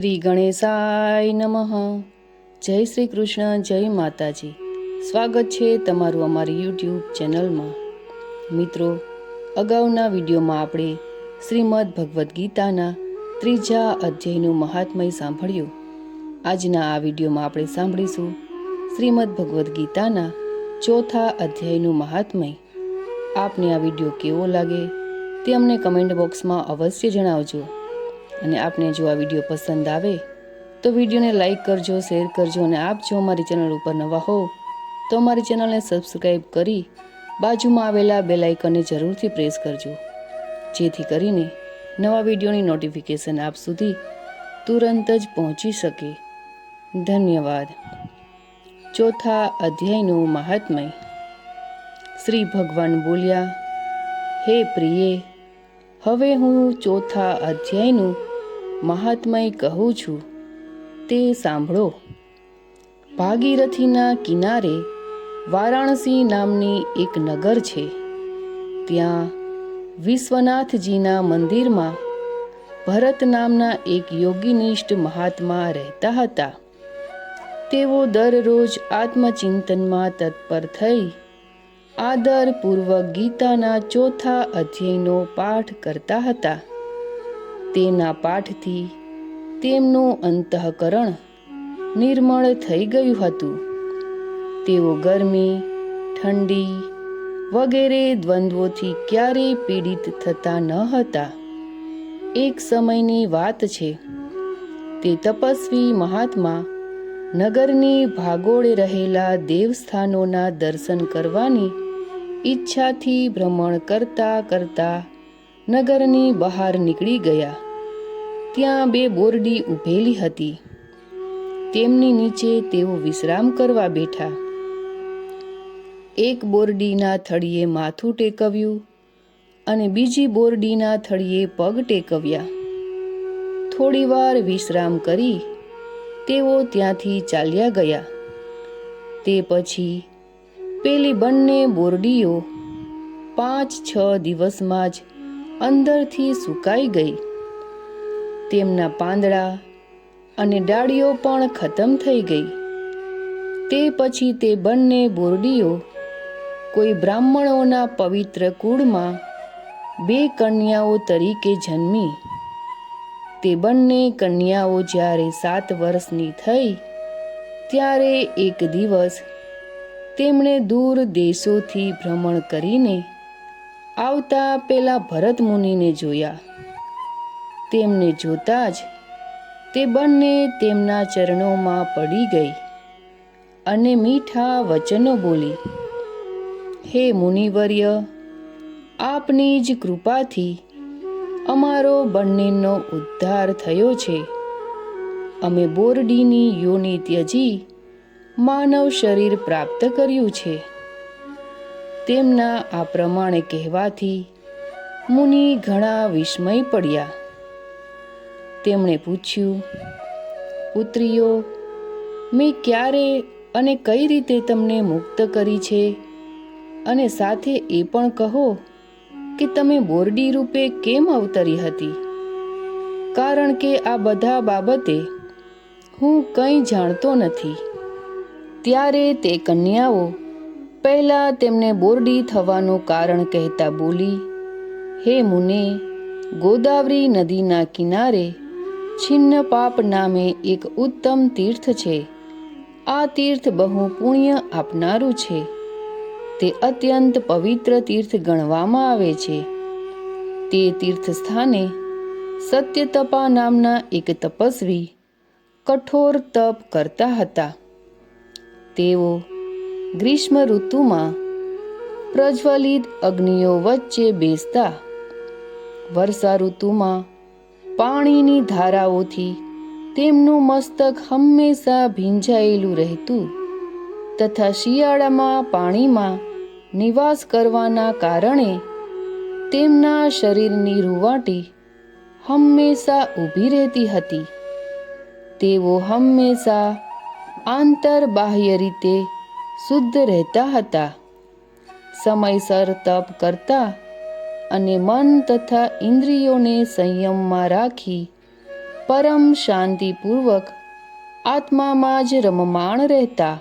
શ્રી ગણેશાય નમઃ. જય શ્રી કૃષ્ણ, જય માતાજી. સ્વાગત છે તમારું અમારી યુટ્યુબ ચેનલમાં. મિત્રો, અગાઉના વિડીયોમાં આપણે શ્રીમદ ભગવદ્ ગીતાના ત્રીજા અધ્યાયનું મહાત્મય સાંભળ્યું. આજના આ વિડીયોમાં આપણે સાંભળીશું શ્રીમદ ભગવદ્ ગીતાના ચોથા અધ્યાયનું મહાત્મય. આપને આ વીડિયો કેવો લાગે તે અમને કમેન્ટ બોક્સમાં અવશ્ય જણાવજો. અને આપને જો આ વીડિયો પસંદ આવે, તો વિડીયોને લાઈક કરજો, શેર કરજો અને આપ જો અમારી ચેનલ ઉપર નવા હો તો અમારી ચેનલને સબસ્ક્રાઈબ કરી બાજુમાં આવેલા બેલ આઇકનને જરૂરથી પ્રેસ કરજો. જેથી કરીને નવા વિડીયોની નોટિફિકેશન આપ સુધી તુરંત જ પહોંચી શકે. ધન્યવાદ. ચોથા અધ્યાયનું મહાત્મય. શ્રી ભગવાન બોલ્યા, હે પ્રિયે, હવે હું ચોથા અધ્યાયનું મહાત્મય કહું છું, તે સાંભળો. ભાગીરથીના કિનારે વારાણસી નામની એક નગર છે. ત્યાં વિશ્વનાથજીના મંદિરમાં ભરત નામના એક યોગીનિષ્ઠ મહાત્મા રહેતા હતા. તેઓ દરરોજ આત્મચિંતનમાં તત્પર થઈ આદરપૂર્વક ગીતાના ચોથા અધ્યયનો પાઠ કરતા હતા. તેના પાઠથી તેમનું અંતઃકરણ નિર્મળ થઈ ગયું હતું. તેઓ ગરમી, ઠંડી વગેરે દ્વંદ્વોથી ક્યારેય પીડિત થતા ન હતા. એક સમયની વાત છે, તે તપસ્વી મહાત્મા નગરની ભાગોળે રહેલા દેવસ્થાનોના દર્શન કરવાની ઈચ્છાથી ભ્રમણ કરતા કરતા નગરની બહાર નીકળી ગયા. ત્યાં બે બોરડી ઊભેલી હતી. તેમની નીચે તેઓ વિશ્રામ કરવા બેઠા. એક બોરડીના થળીએ માથું ટેકવ્યું અને બીજી બોરડીના થળીએ પગ ટેકવ્યા. થોડીવાર વિશ્રામ કરી તેઓ ત્યાંથી ચાલ્યા ગયા. તે પછી પેલી બંને બોરડીઓ પાંચ છ દિવસમાં જ અંદરથી સુકાઈ ગઈ. તેમના પાંદડા અને ડાળીઓ પણ ખતમ થઈ ગઈ. તે પછી તે બંને બોરડીઓ કોઈ બ્રાહ્મણોના પવિત્ર કુળમાં બે કન્યાઓ તરીકે જન્મી. તે બંને કન્યાઓ જ્યારે સાત વર્ષની થઈ, ત્યારે એક દિવસ તેમણે દૂર દેશોથી ભ્રમણ કરીને આવતા પેલા ભરત મુનિને જોયા. તેમને જોતા જ તે બંને તેમના ચરણોમાં પડી ગઈ અને મીઠા વચનો બોલી, હે મુનિવર્ય, આપની જ કૃપાથી અમારો બંનેનો ઉદ્ધાર થયો છે. અમે બોરડીની યોની ત્યજી માનવ શરીર પ્રાપ્ત કર્યું છે. તેમના આ પ્રમાણે કહેવાથી મુનિ ઘણા વિસ્મય પડ્યા. તેમણે પૂછ્યું, પુત્રીઓ, મેં ક્યારે અને કઈ રીતે તમને મુક્ત કરી છે? અને સાથે એ પણ કહો કે તમે બોરડી રૂપે કેમ અવતરી હતી? કારણ કે આ બધા બાબતે હું કંઈ જાણતો નથી. ત્યારે તે કન્યાઓ પહેલા તેમને બોરડી થવાનું કારણ કહેતા બોલી, હે મુને, ગોદાવરી નદીના કિનારે છિન્ન પાપ નામે એક ઉત્તમ તીર્થ છે. આ તીર્થ બહુ પુણ્ય આપનારું છે. તે અત્યંત પવિત્ર તીર્થ ગણવામાં આવે છે. તે તીર્થ સ્થાને સત્યતપા નામના એક તપસ્વી કઠોર તપ કરતા હતા. તેઓ ગ્રીષ્મ ઋતુમાં પ્રજ્વલિત અગ્નિઓ વચ્ચે બેસતા. વર્ષા ઋતુમાં પાણીની ધારાઓથી તેમનું મસ્તક હંમેશા ભીંજાયેલું રહેતું તથા શિયાળામાં પાણીમાં નિવાસ કરવાના કારણે તેમના શરીરની રૂવાટી હંમેશા ઊભી રહેતી હતી. તેઓ હંમેશા આંતર બાહ્ય રીતે શુદ્ધ રહેતા હતા. સમયસર તપ કરતા અને મન તથા ઇન્દ્રિયોને સંયમમાં રાખી પરમ શાંતિપૂર્વક આત્મામાં જ રમમાણ રહેતા.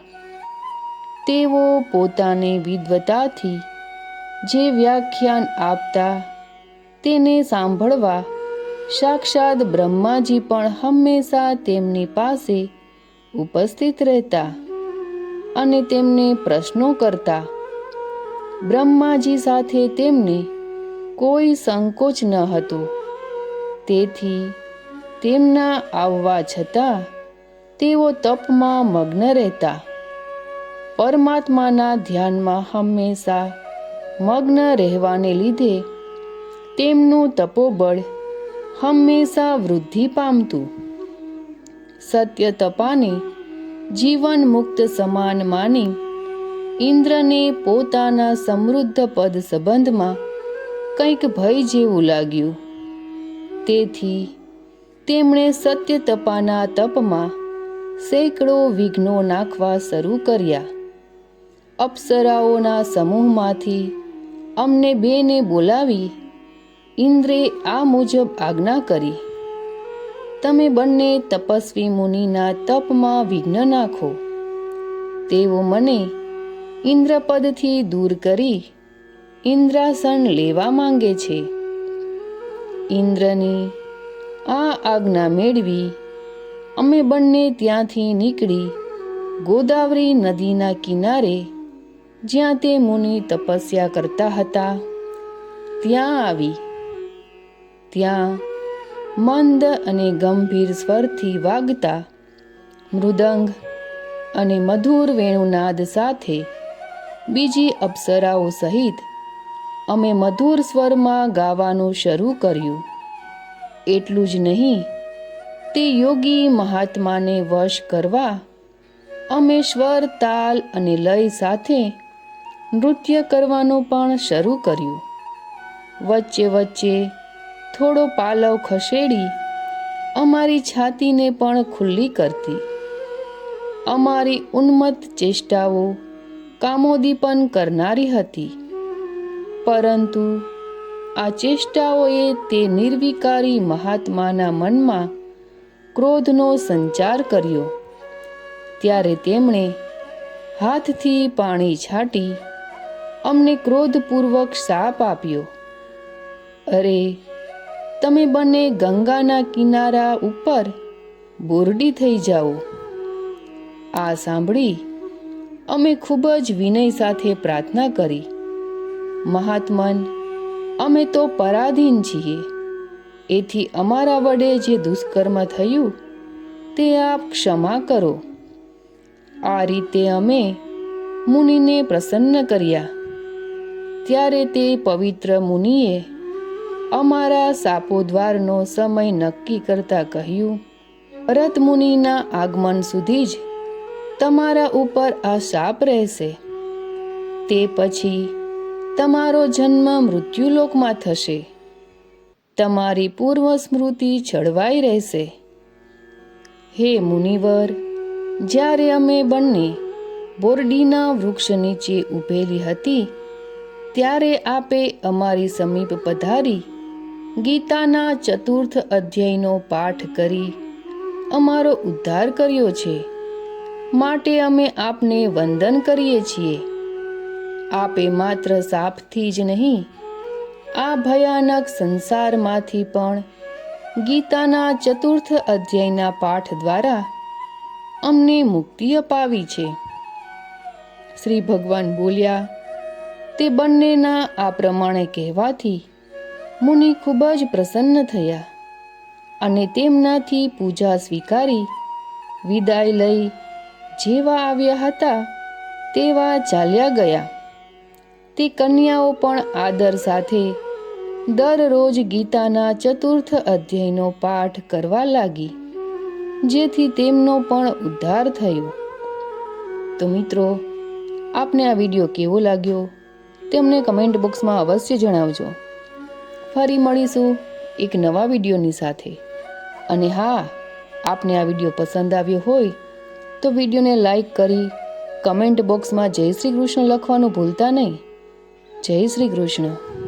તેઓ પોતાને વિદ્વતાથી જે વ્યાખ્યાન આપતા તેને સાંભળવા સાક્ષાત બ્રહ્માજી પણ હંમેશા તેમની પાસે ઉપસ્થિત રહેતા. અને તેમને પ્રશ્નો કરતા. બ્રહ્માજી સાથે તેમને કોઈ સંકોચ ન હતો. તેથી તેમના આવવા છતાં તેઓ તપમાં મગ્ન રહેતા. પરમાત્માના ધ્યાનમાં હંમેશા મગ્ન રહેવાને લીધે તેમનું તપોબળ હંમેશા વૃદ્ધિ પામતું. સત્ય તપાને જીવન મુક્ત સમાન માની ઇન્દ્રને પોતાના સમૃદ્ધ પદ સંબંધમાં કંઈક ભય જેવું લાગ્યું. તેથી તેમણે સત્ય તપાના તપમાં સેંકડો વિઘ્નો નાખવા શરૂ કર્યા. અપ્સરાઓના સમૂહમાંથી અમને બેને બોલાવી ઇન્દ્રે આ મુજબ આજ્ઞા કરી. તમે બંને તપસ્વી મુનિના તપમાં વિઘ્ન નાખો. તેઓ મને ઇન્દ્રપદથી દૂર કરી ઇન્દ્રાસન લેવા માંગે છે. ઇન્દ્રની આ આજ્ઞા મેળવી અમે બંને ત્યાંથી નીકળી ગોદાવરી નદીના કિનારે જ્યાં તે મુનિ તપસ્યા કરતા હતા, ત્યાં આવી. ત્યાં મંદ અને ગંભીર સ્વરથી વાગતા, મૃદંગ અને મધુર વેણુનાદ સાથે બીજી અપ્સરાઓ સહિત અમે મધુર સ્વરમાં ગાવાનું શરૂ કર્યું. એટલું જ નહીં, તે યોગી મહાત્માને વશ કરવા અમે સ્વર તાલ અને લય સાથે નૃત્ય કરવાનું પણ શરૂ કર્યું. વચ્ચે વચ્ચે થોડો પાલવ ખસેડી અમારી છાતીને પણ ખુલ્લી કરતી. અમારી ઉન્મત્ત ચેષ્ટાઓ કામોદીપન કરનારી હતી. પરંતુ આ ચેષ્ટાઓએ તે નિર્વિકારી મહાત્માના મનમાં ક્રોધનો સંચાર કર્યો. ત્યારે તેમણે હાથથી પાણી છાંટી અમને ક્રોધપૂર્વક શાપ આપ્યો. અરે તમે બંને ગંગાના કિનારા ઉપર બોરડી થઈ જાઓ. આ સાંભળી અમે ખૂબ જ વિનય સાથે પ્રાર્થના કરી. મહાત્મન, અમે તો પરાધીન છીએ. એથી અમારા વડે જે દુષ્કર્મ થયું, તે આપ ક્ષમા કરો. આ રીતે અમે મુનિને પ્રસન્ન કર્યા. ત્યારે તે પવિત્ર મુનિએ અમારા સાપોદ્વારનો સમય નક્કી કરતા કહ્યું રતમુનિના આગમન સુધી જ તમારા ઉપર આ શાપ રહેશે. તે પછી તમારો જન્મ મૃત્યુલોકમાં થશે. તમારી પૂર્વ સ્મૃતિ છળવાઈ રહેશે. હે મુનિવર, જ્યારે અમે બંને બોરડીના વૃક્ષ નીચે ઊભેલી હતી, ત્યારે આપે અમારી સમીપ પધારી ગીતાના ચતુર્થ અધ્યાયનો પાઠ કરી અમારો ઉદ્ધાર કર્યો છે. માટે અમે આપને વંદન કરીએ છીએ. આપે માત્ર સાપથી જ નહીં, આ ભયાનક સંસારમાંથી પણ ગીતાના ચતુર્થ અધ્યાયના પાઠ દ્વારા અમને મુક્તિ અપાવી છે. શ્રી ભગવાન બોલ્યા, તે બંનેના આ પ્રમાણે કહેવાથી મુનિ ખૂબ જ પ્રસન્ન થયા અને તેમનાથી પૂજા સ્વીકારી, વિદાય લઈ જેવા આવ્યા હતા તેવા ચાલ્યા ગયા. તે કન્યાઓ પણ આદર સાથે દરરોજ ગીતાના ચતુર્થ અધ્યાયનો પાઠ કરવા લાગી, જેથી તેમનો પણ ઉદ્ધાર થયો. તો મિત્રો, આપને આ વીડિયો કેવો લાગ્યો? તેમને કમેન્ટ બોક્સમાં અવશ્ય જણાવજો. ફરી મળીશું એક નવા વિડીયોની સાથે. અને હા, આપને આ વીડિયો પસંદ આવ્યો હોય, તો વિડીયોને લાઈક કરી કમેન્ટ બોક્સમાં જય શ્રી કૃષ્ણ લખવાનું ભૂલતા નહીં. જય શ્રી કૃષ્ણ.